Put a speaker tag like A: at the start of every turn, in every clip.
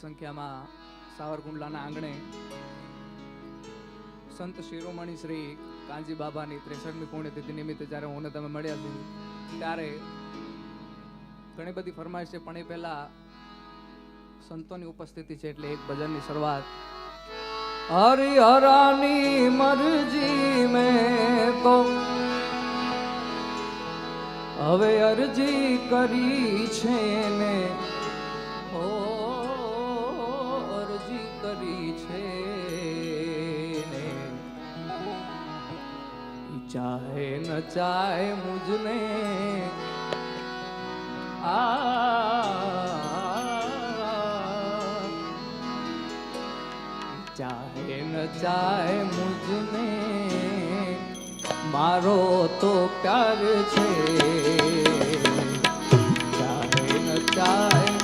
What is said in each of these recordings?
A: સંખ્યામાં સાવરકુંડલાના આંગણે સંત શિરોમણી શ્રી કાંજી બાબાની ત્રેસઠમી પુણ્યતિથિ નિમિત્તે જ્યારે હું તમે મળ્યા છું ત્યારે ઘણી બધી ફરમાઈશ છે, પણ એ પહેલા સંતોની ઉપસ્થિતિ છે એટલે એક ભજનની શરૂઆત. હરિહરાની મરજી મેં તો હવે અરજી કરી છે ને ઓ કરી છે. ચાહે ન ચાહે મુજને ચાહે ન ચાહે મુજને મારો તો પ્યાર છે. ચાહે ન ચાહે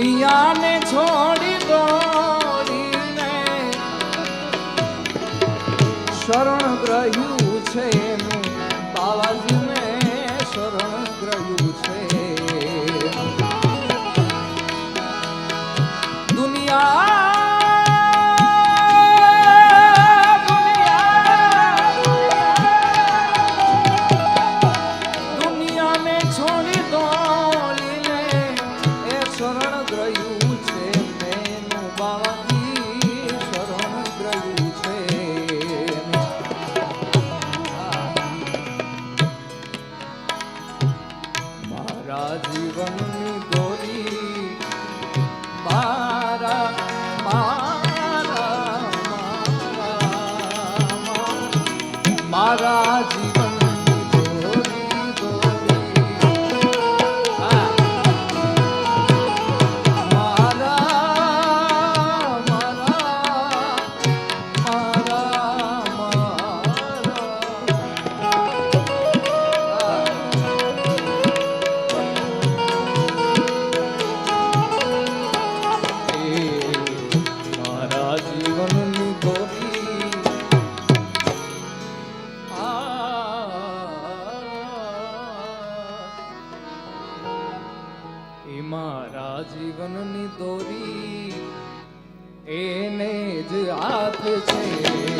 A: દુનિયાને છોડી হয়েছে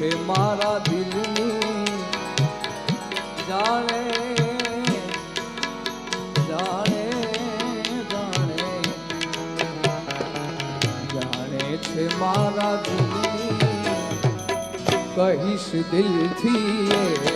A: છે મારા દિલની. જાણે જાણે જાણે. જાણે છે મારા દિલની. કહીશ દિલથી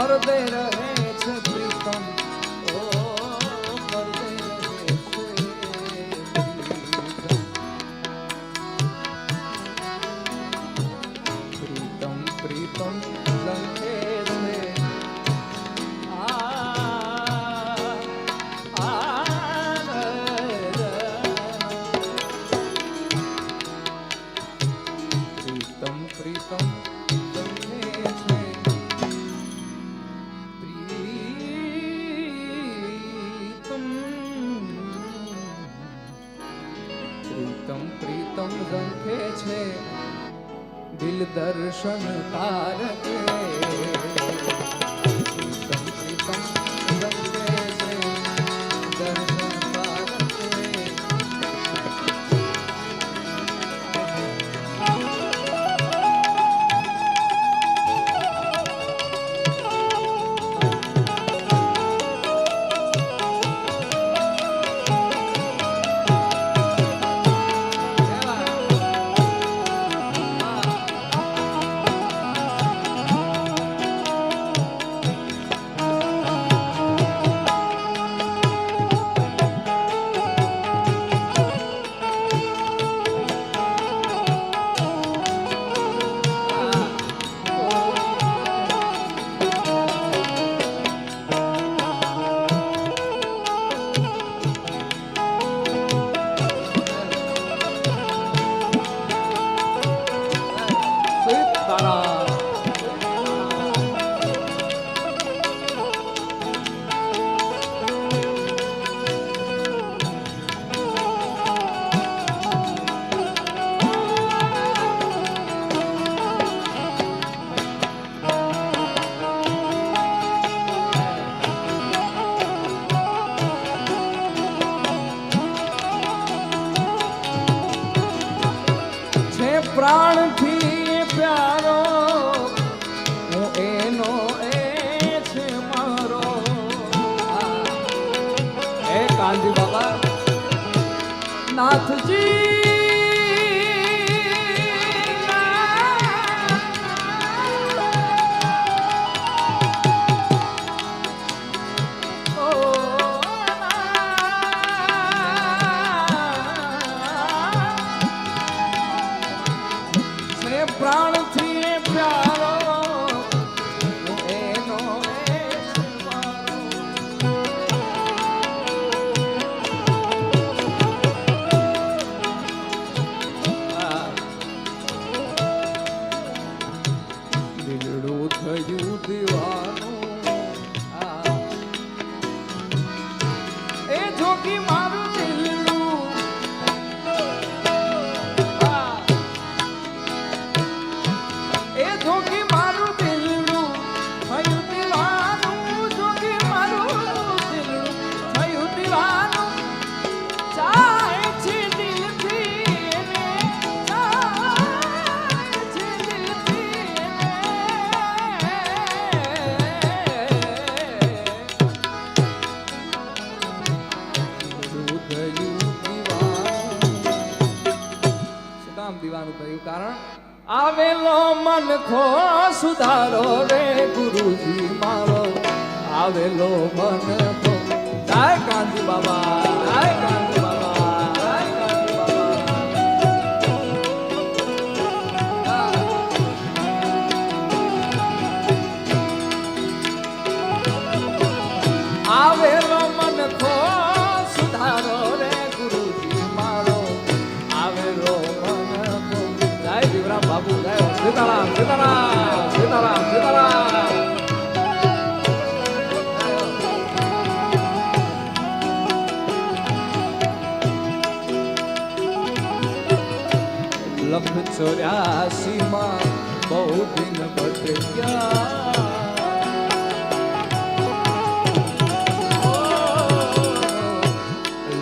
A: વરદે રહે છે પ્રીતમ. દર્શન તારકે નાથજી કારણ આવેલો મન ખો સુધારો રે ગુરુજી મારો. આવેલો મન ખો જય કાંતિ બાબા. సీతారాం సీతారాం సీతారాం సీతారాం લખ ચોર્યાસીમાં બહુ દિન ભટક્યા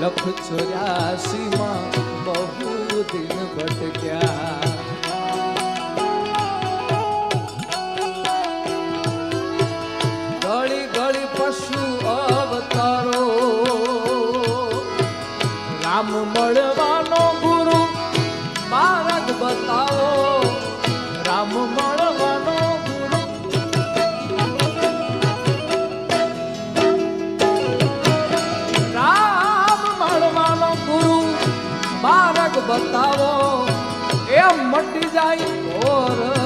A: લખ ચોર્યાસીમાં બહુ દિન ભટક્યા જાય ઓર